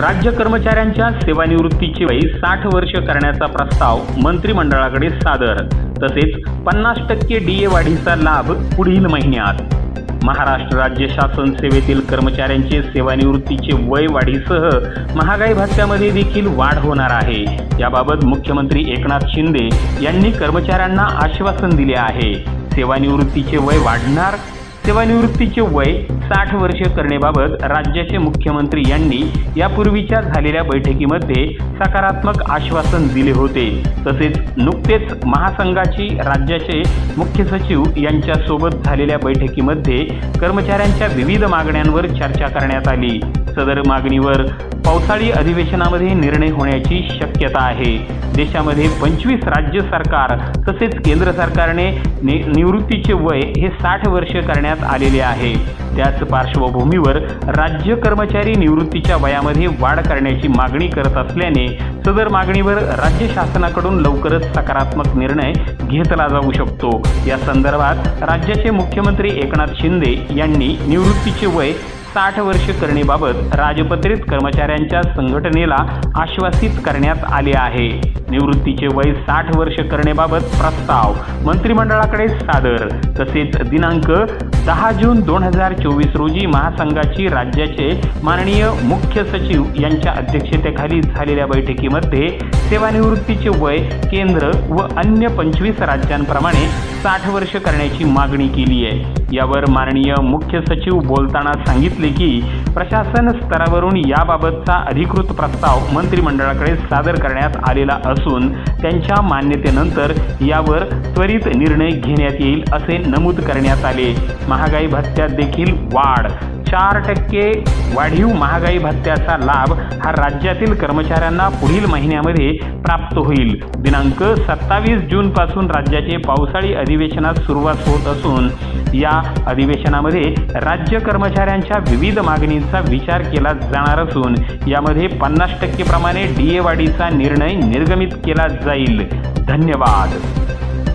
राज्य कर्मचाऱ्यांच्या सेवानिवृत्तीची वय साठ वर्ष करण्याचा प्रस्ताव मंत्रिमंडळाकडे सादर. तसेच पन्नास टक्के डीए वाढीचा लाभ पुढील महिन्यात. महाराष्ट्र राज्य शासन सेवेतील कर्मचाऱ्यांचे सेवानिवृत्तीचे वय वाढीसह महागाई भत्त्यामध्ये देखील वाढ होणार आहे. याबाबत मुख्यमंत्री एकनाथ शिंदे यांनी कर्मचाऱ्यांना आश्वासन दिले आहे. सेवानिवृत्तीचे वय वाढणार सेवानिवृत्तीचे वय साठ वर्ष करण्याबाबत राज्याचे मुख्यमंत्री यांनी यापूर्वीच्या झालेल्या बैठकीमध्ये सकारात्मक आश्वासन दिले होते. तसेच नुकतेच महासंघाची राज्याचे मुख्य सचिव यांच्यासोबत झालेल्या बैठकीमध्ये कर्मचाऱ्यांच्या विविध मागण्यांवर चर्चा करण्यात आली. सदर मागणीवर पावसाळी अधिवेशनामध्ये निर्णय होण्याची शक्यता आहे. देशामध्ये पंचवीस राज्य सरकार तसेच केंद्र सरकारने नि निवृत्तीचे वय हे साठ वर्ष करण्यात आलेले आहे. त्याच पार्श्वभूमीवर राज्य कर्मचारी निवृत्तीच्या वयामध्ये वाढ करण्याची मागणी करत असल्याने सदर मागणीवर राज्य शासनाकडून लवकरच सकारात्मक निर्णय घेतला जाऊ शकतो. या संदर्भात राज्याचे मुख्यमंत्री एकनाथ शिंदे यांनी निवृत्तीचे वय साठ वर्ष करणेबाबत राजपत्रित कर्मचाऱ्यांच्या संघटनेला आश्वासित करण्यात आले आहे. निवृत्तीचे वय साठ वर्ष करणेबाबत प्रस्ताव मंत्रिमंडळाकडे सादर. तसेच दिनांक दहा जून दोन हजार चोवीस रोजी महासंघाची राज्याचे माननीय मुख्य सचिव यांच्या अध्यक्षतेखाली झालेल्या बैठकीमध्ये सेवानिवृत्तीचे वय केंद्र व अन्य पंचवीस राज्यांप्रमाणे साठ वर्ष करण्याची मागणी केली आहे. यावर माननीय मुख्य सचिव बोलताना सांगितले की प्रशासन स्तरावरून याबाबतचा अधिकृत प्रस्ताव मंत्रिमंडळाकडे सादर करण्यात आलेला असून त्यांच्या मान्यतेनंतर यावर त्वरित निर्णय घेण्यात येईल असे नमूद करण्यात आले. महागाई भत्त्यात देखील वाढ चार टक्के वाढीव महागाई भत्त्याचा लाभ हा राज्यातील कर्मचाऱ्यांना पुढील महिन्यामध्ये प्राप्त होईल. दिनांक सत्तावीस जूनपासून राज्याचे पावसाळी अधिवेशनात सुरुवात होत असून या अधिवेशनामध्ये राज्य कर्मचाऱ्यांच्या विविध मागणींचा विचार केला जाणार असून यामध्ये पन्नास टक्के प्रमाणे ए वाढीचा निर्णय निर्गमित केला जाईल. धन्यवाद.